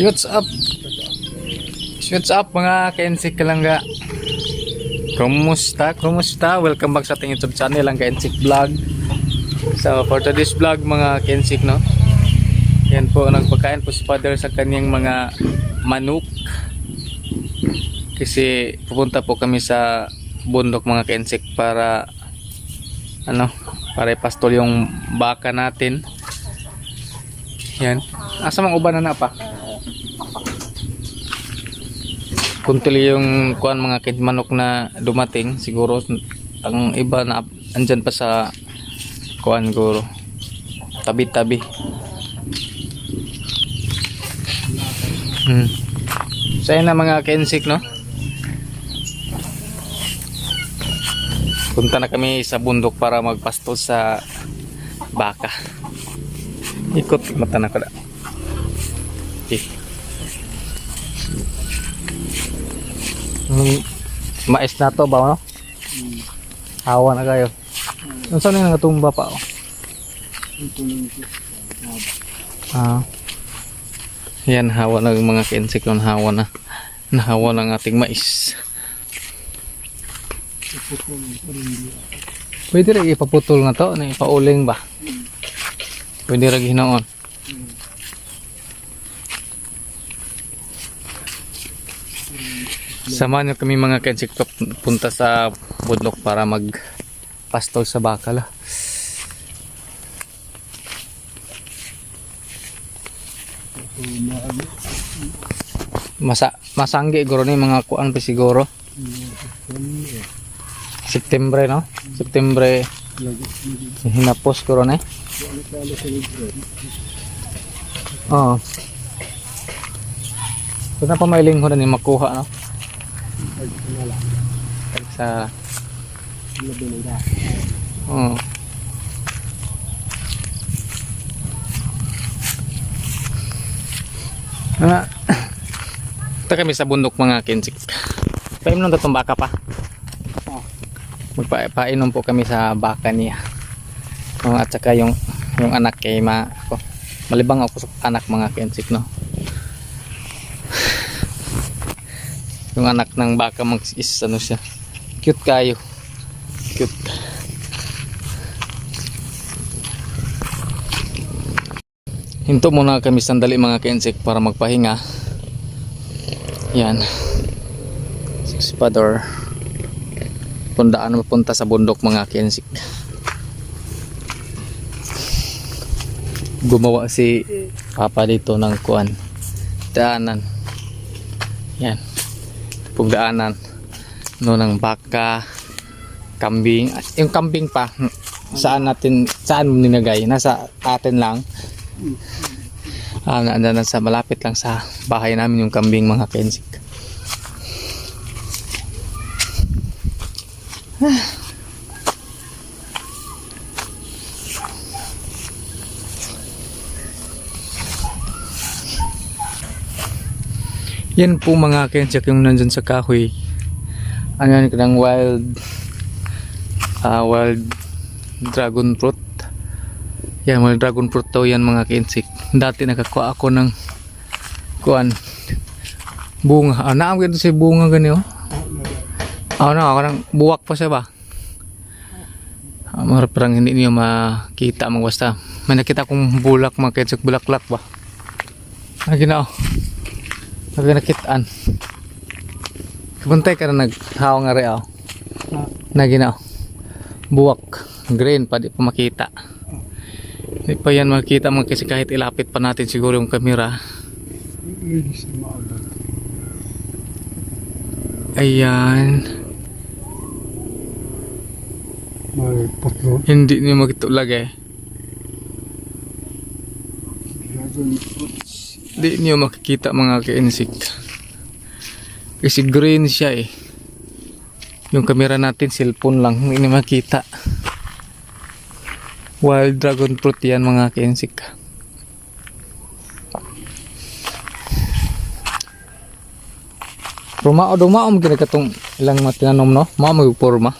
What's up? What's up mga ka-NSIC kalangga? Kumusta? Kumusta? Welcome back sa ating YouTube channel ang ka-NSIC Vlog. So for today's vlog mga ka-NSIC no. Yan po nagpagkain po si Father sa kanyang mga manok. Kasi pupunta po kami sa bundok mga ka-NSIC para ano, para ipastol yung baka natin. Yan. Asa mang uban na na pa? Kuntili yung kuan mga manok na dumating siguro ang iba na andyan pa sa kuan guro. Tabi-tabi. Hmm. Yun na mga kensik no. Punta na kami sa bundok para magpasto sa baka. Ikot mata na ko na. Mais na to ba no? Hawa na kayo. Ano saan yung natumba pa oh? Ah. Yan hawa na yung mga kensik nun hawa na. Nahawa ng ating mais. Pwede rin ipaputol na to, na ipauling ba? Pwede rin ginoon. Samahan niyo kami mga kensik punta sa bundok para mag pastol sa bakala. Masa masanggi guro ni mga kuan pa siguro. September no? September hinapos guro ni. Oo. Kung na pa mailing ko na ni makuha no? Sa Oo. Ah, ito kami sa bundok mga kinsik. Painom ng tatong baka pa. Magpainom po kami sa baka niya. Oh, at saka yung yung anak kay ma ako. Malibang ako sa anak mga kinsik no. Yung anak ng baka mag is ano siya. Cute kayo. Cute. Hinto muna kami sandali mga kensik para magpahinga. Yan. Si Pador. Pundaan mapunta sa bundok mga kensik. Gumawa si Papa dito ng kuan. Daanan. Yan. Pugdaanan. No ng baka, kambing. Yung kambing pa, saan natin, saan mo ninagay? Nasa atin lang. Ah, na, na, sa malapit lang sa bahay namin yung kambing mga kensik. Yan po mga kensik yung nandun sa kahoy. Ano yan kanang wild ah wild dragon fruit. Yan, mga dragon fruit daw yan mga kinsik. Dati nakakuha ako ng kuan bunga. Ah, naam ganito si bunga gani oh. Ah, na ako nang buwak pa siya ba? Ah, parang hindi niyo makita mga basta. May nakita kong bulak mga kinsik bulaklak ba? Ah, gina Sabi nakitaan. Kabuntay ka na naghawang nga rin oh. Na gina oh. Buwak. Green pa di pa makita. Hindi pa yan makita mga kasi kahit ilapit pa natin siguro yung camera. Ayan. Hindi niyo makita lagi. Hindi niyo makikita mga ka-insect. Kasi green siya eh. Yung camera natin, cellphone lang. Hindi makita. Wild dragon fruit yan mga ka-insect. Ruma o dumaom gina katong ilang matinanom no? Mao mo porma.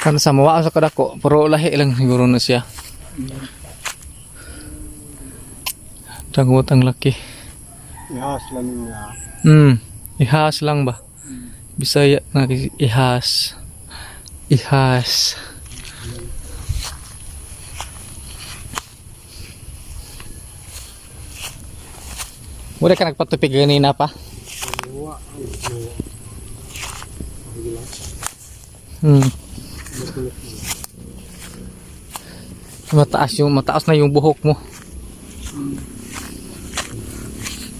Kan sa mawa sa kadako, pero lahi lang siguro na siya. Dangot ang laki. ihas lang niya. Hmm. Ihas lang ba? Bisaya kasi ihas. Ihas. Wala ka nagpatupig kanina pa? Hmm. Na. Mataas yung mataas na yung buhok mo.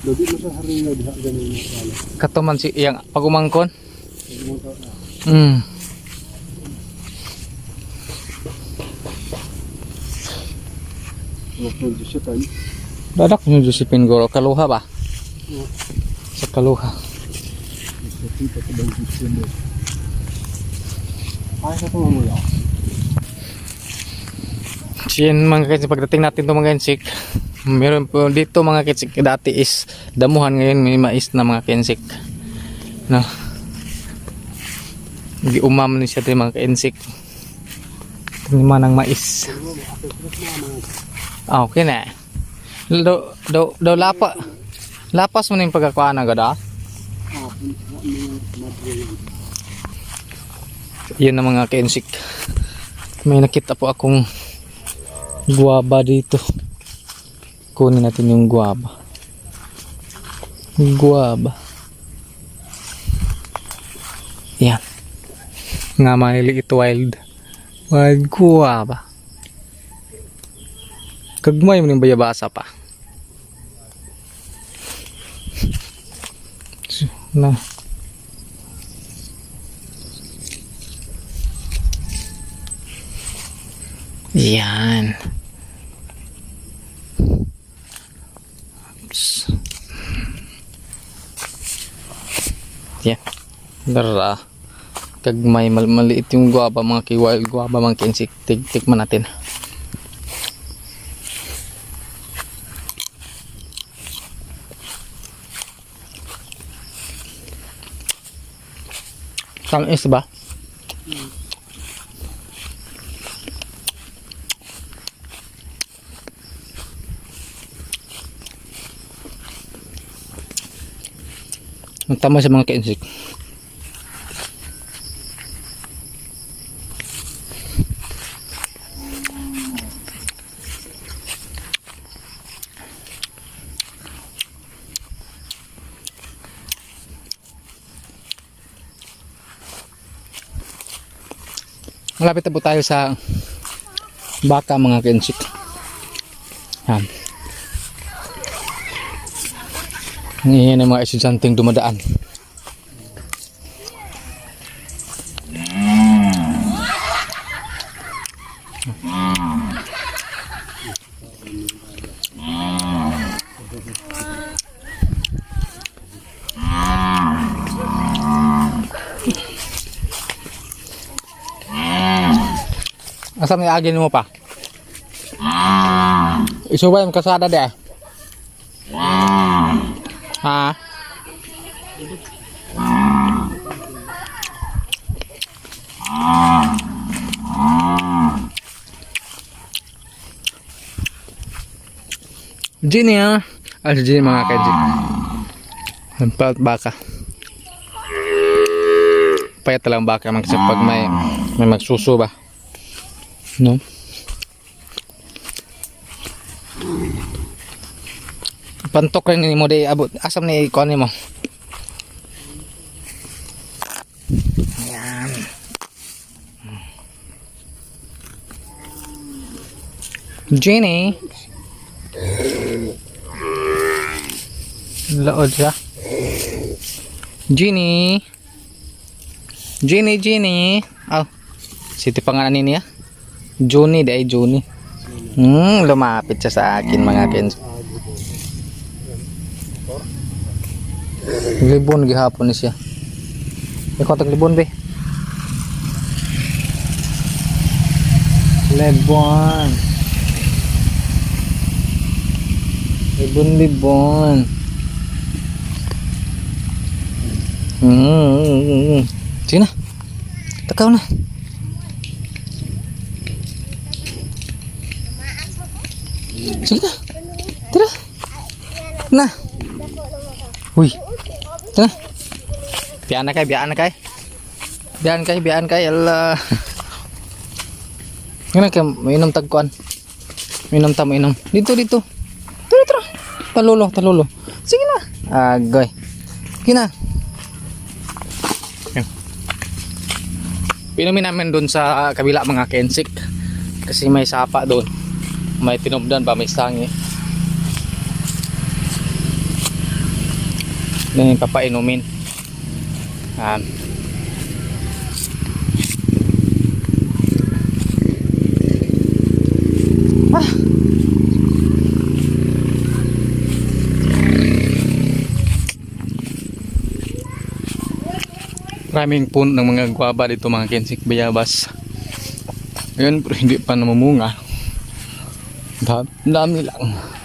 Lagi mo sa haringa diha ganun yung kala. Katuman si iyang pagumangkon. Na. Hmm. Tayo. Dadak yung Josephine Goro. Kaluha ba? Sa kaluha. Ay, sa mga mula. Siyan mga kinsik, pagdating natin to mga kinsik, meron po dito mga kinsik, dati is damuhan ngayon may mais na mga kinsik. No. Giumam ni siya mga kinsik. Taniman ng mais. Ah, okay na. Do, do, do lapa. Lapas mo na yung pagkakuha na gada. Ah, Yan na mga kinsik. May nakita po akong guwaba dito. Kunin natin yung guwaba. Guwaba. Yan. Nga may liit wild. Wild guwaba. Kagmay mo yung bayabasa pa. Na. Yan. Yan. Dara. Kag may mal maliit yung guwaba mga kiwal guwaba mga kinsik. Tik tikman natin. Tamis ba? Ang tama sa mga kinsik. Malapit na po tayo sa baka mga kinsik. Yan. Ngayon ang mga estudyanteng dumadaan. Asam ni agin mo pa? Isubay mo kasada de. Ha? Gini ya. Ah, si Gini mga kaji. Hampat baka. Payat lang baka mag pag may may magsuso ba. No? Pantok rin ni mo di abot. Asam ni ikon mo. Ayan. Jenny. Laod siya. Jenny. Jenny, Jenny. Oh. Siti pangalan niya. Juni dahil Juni. Hmm, lumapit siya sa akin mga kins. Libon gihapon ni siya. Ikaw tag libon be. Libon. Libon libon. Hmm. Sige na. Takaw na. Sige na. Tira. Na. Uy. Na. Biyaan na kay, biyaan na kay. Biyaan kay, biyaan kay. Ala. Ganun kay, mainom tagkuan. Mainom ta, mainom. Dito, dito. Tara, tara. Talulo, talulo. Sige na. Agoy. Sige na. Pinumin namin doon sa kabila mga kensik. Kasi may sapa doon. May tinubdan pa, may sangi. Yan yung papainumin. Yan. Ah. Maraming puno ng mga guwaba dito mga kensik bayabas. Ngayon pero hindi pa namumunga. Da- Dami lang.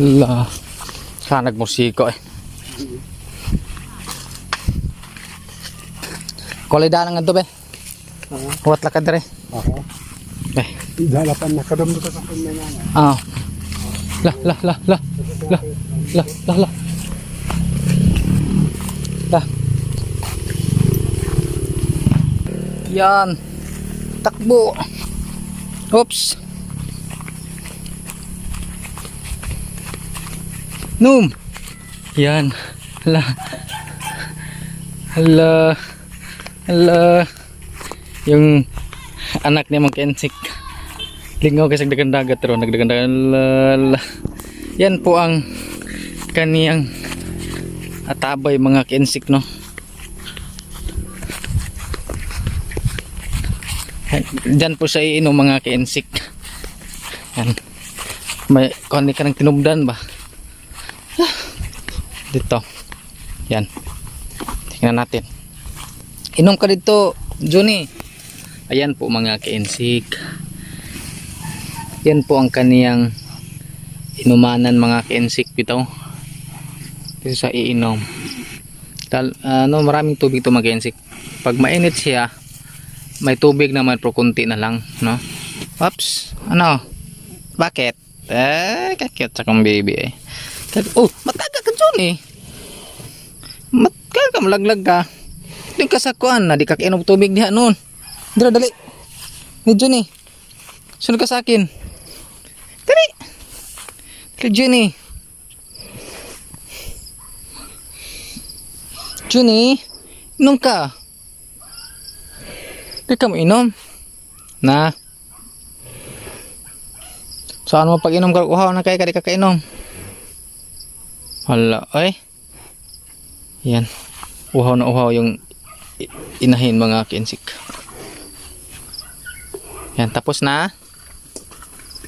La. Sana nagmusiko eh. Kolida lang nga be. Oo. Huwat lakad dire. Ako. Eh. Dalapan na kadam ka sa kanya na. Ah. Lah lah lah lah. Lah lah lah lah. Lah. Yan. Takbo. Oops. Num. Yan. Hala. Hala. Hala. Yung anak niya mag-ensik. Lingaw kasi nagdagan dagat ro, nagdagan dagat. Yan po ang kaniyang atabay mga kensik no. Diyan po siya iinom mga kensik. Yan. May kundi ka ng tinubdan ba? Dito. Yan. Tingnan natin. Inom ka dito, Johnny. Ayan po mga kensik. Yan po ang kaniyang inumanan mga kensik bitaw. Kasi sa iinom. Tal, ano, maraming tubig to mga kensik. Pag mainit siya, may tubig naman pero kunti na lang, no? Oops, ano? Bakit? Eh, kakit sa kong baby eh. Oh, ka dyan eh. Matkaga ka, malaglag ka. Di ka sa kuan na, di ka kainom tubig diha noon. Dira, dali. Ni. Sunod ka sa akin. Dali. Dali, Jenny. Jenny, inom ka. Di ka mo inom. Na. Saan mo pag inom ka, uhaw na kaya ka di ka kainom. Hala, ay. Yan. Uhaw na uhaw yung inahin mga kinsik. Yan, tapos na.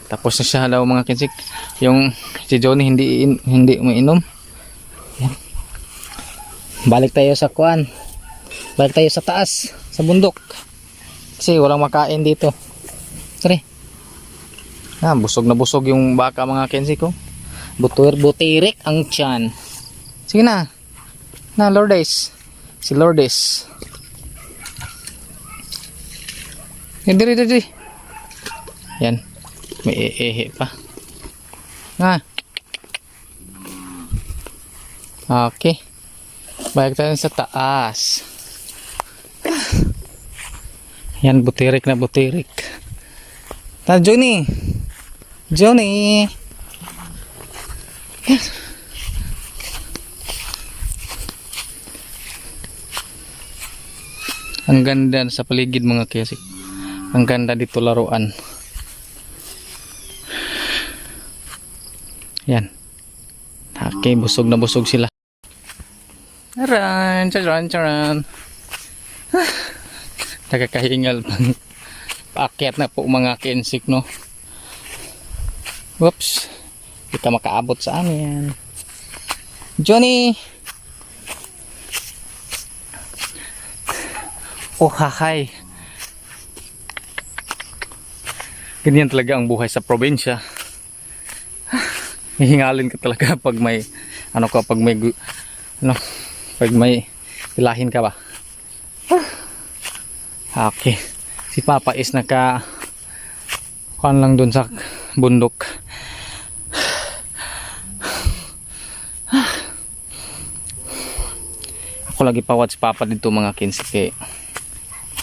Tapos na siya daw mga kinsik. Yung si Johnny hindi in- hindi umiinom. Yan. Balik tayo sa kuan. Balik tayo sa taas, sa bundok. Kasi walang makain dito. Tara. Ah, busog na busog yung baka mga kinsik ko. Butir, butirik ang tiyan. Sige na. Na, Lourdes. Si Lourdes. Diri, diri, diri. Yan. May eehe pa. Nga. Okay. Balik tayo sa taas. Yan, butirik na butirik. Ta, Johnny. Johnny. Ang ganda sa paligid mga kiyasik. Ang ganda dito laruan. Yan. Okay, busog na busog sila. Charan, charan, charan. Ah, Nakakahingal pang paakyat na po mga kensik, no? Whoops. Hindi ka makaabot sa amin. Johnny! Oh, hahay. Ganyan talaga ang buhay sa probinsya. hihingalin ka talaga pag may ano ka pag may ano pag may ilahin ka ba okay si Papa is naka kuan lang dun sa bundok ako lagi pawat si Papa dito mga kinsi kay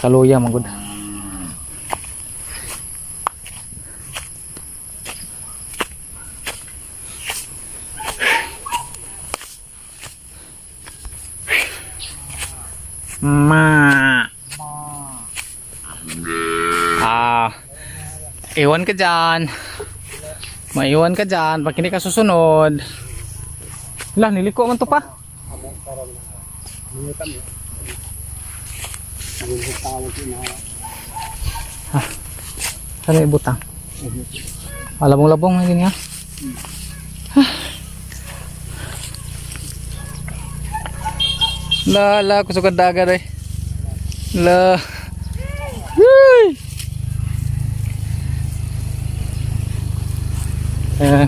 kaluya magud Ma. Ah. Iwan ka dyan. Maiwan ka dyan. Pag hindi ka susunod. Lah, niliko man to pa. Kami. Ang tawag ko na. Ano ibutang? Alabong-labong hindi nga. La la kusog ang dagat eh. La. Uy. Eh.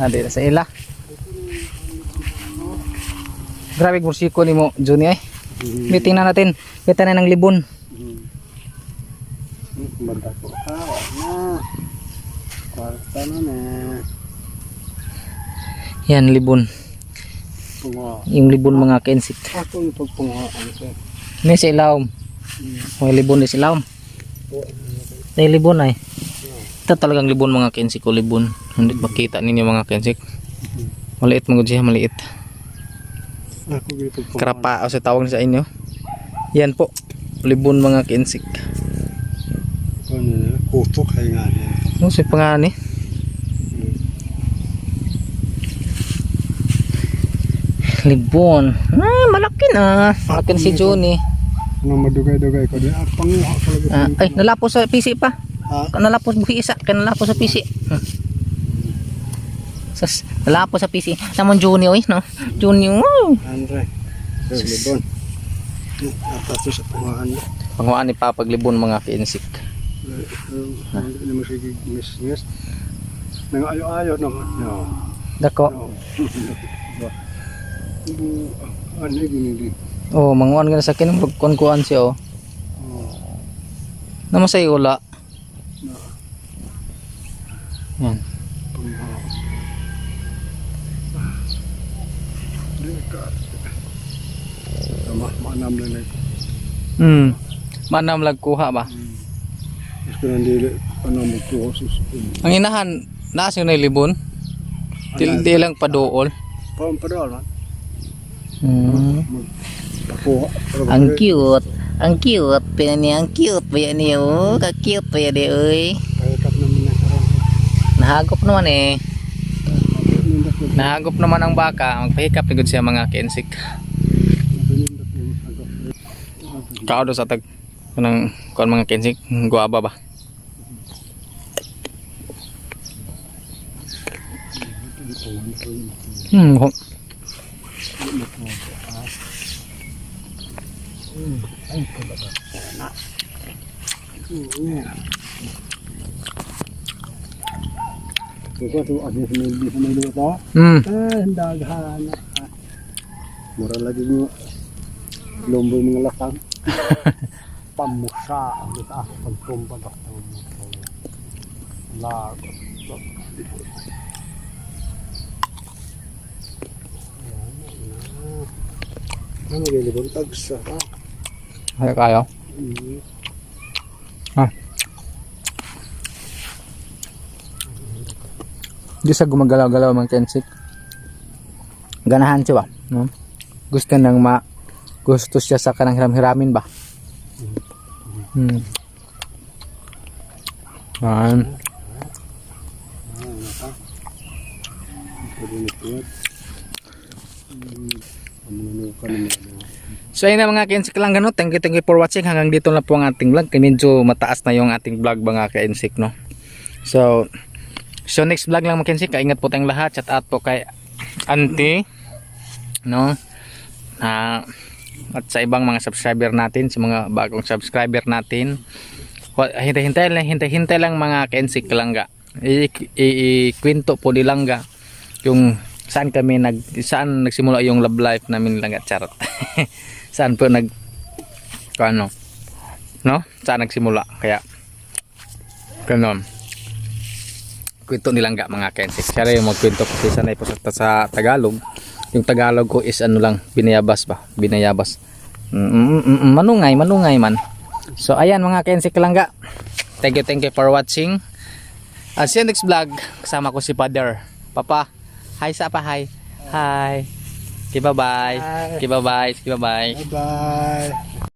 Nadi na sa ila. Grabe mursiko ni mo, Juni eh. Meeting na natin. Kita na ng libon. Banda ko. Ah, na. Kwarta na na. Yan, libon. Punga. Yung libon mga kainsik. Ako yung pagpungaan sir. Ini sa ilawom. May libon din sa ilawom. May libon ay. Ito talagang libon mga kainsik o libon. Hindi makita ninyo mga kainsik. Maliit mga siya, maliit. Ako Karapa o sa tawag sa inyo. Yan po. Libon mga kainsik. Ano kutok ay nga niya. Ano si pangani? Libon. Ah, malaki na. Malaki na si Johnny. Ano madugay-dugay ko din. Ah, panguha ko lagi. Ah, ay, nalapos sa PC pa. Ah, Nalapos buhi isa. Kaya nalapos sa PC. Hmm. Sas, nalapos sa PC. Naman Johnny, oy, no? Oh. Andre. Sir, libon. Atato sa panguhaan niya. Panguhaan ni Papa Libon mga kinsik. Hindi naman sige miss-miss. Nang ayo-ayo. No. Dako. No. Bu, ano gini. Oh, manguan ka na sa akin. Magkuhan-kuhan siya, oh. Oh. Naman sa ula. Yan. Panguha. Di ka. Tama, maanam na na. Hmm. Manam lagkuha ba? Mas ko nang dili. Ano mo ko sus. Ang inahan, nasa na libon. Di, di lang padool. Pam padol man. Hmm. Pakuha. Ang cute. Ang cute. Pina niya, ang cute ba yan niya, oh. Ka-cute ba yan na karon. Nahagop naman eh. Ko. Nahagop naman ang baka. Magpahikap ni siya mga kensik. Nindot ko. Agak. Kao do sa tag kanang kon mga kensik guaba ba. Hmm. ho- Ito ko adi sa may sa may luto. Hmm. Ah, daghan. Mura mo lombo mga lakang. Pamusa ang kita pagtumpa dak ng lag. Ano gilibon tagsa ha? Ay kayo. Mm. Di sa gumagalaw-galaw mga kensik. Ganahan siya ba? No? Gusto nang ma gusto siya sa kanang hiram-hiramin ba? Hmm. Yan. Pwede na tiyat. Ang mga nuka naman. So ayun na mga kensik lang ganun. Thank you, thank you for watching. Hanggang dito na po ang ating vlog. Medyo mataas na yung ating vlog mga kensik, no? So, so next vlog lang mga kensik. Kaingat po tayong lahat. Chat out po kay auntie, no? Na at sa ibang mga subscriber natin, sa mga bagong subscriber natin. Hintay-hintay lang, hintay-hintay lang mga kensik lang ga. i- i- ikwento po ni Langga yung saan kami nag saan nagsimula yung love life namin ni Langga charot. saan po nag ano no? Saan nagsimula kaya ganun. Kwento ni Langga mga kensik. Siya yung magkwento kasi sanay po sa, sa Tagalog. Yung Tagalog ko is ano lang, binayabas ba? Binayabas. Mm, mm, mm, mm, manungay, manungay man. So ayan mga kensik langga. Thank you, thank you for watching. Uh, see you next vlog. Kasama ko si Father. Papa, hi sa pa, hi. Hi. Okay, bye-bye. Hi. Okay, bye-bye. Okay, bye-bye. Bye-bye.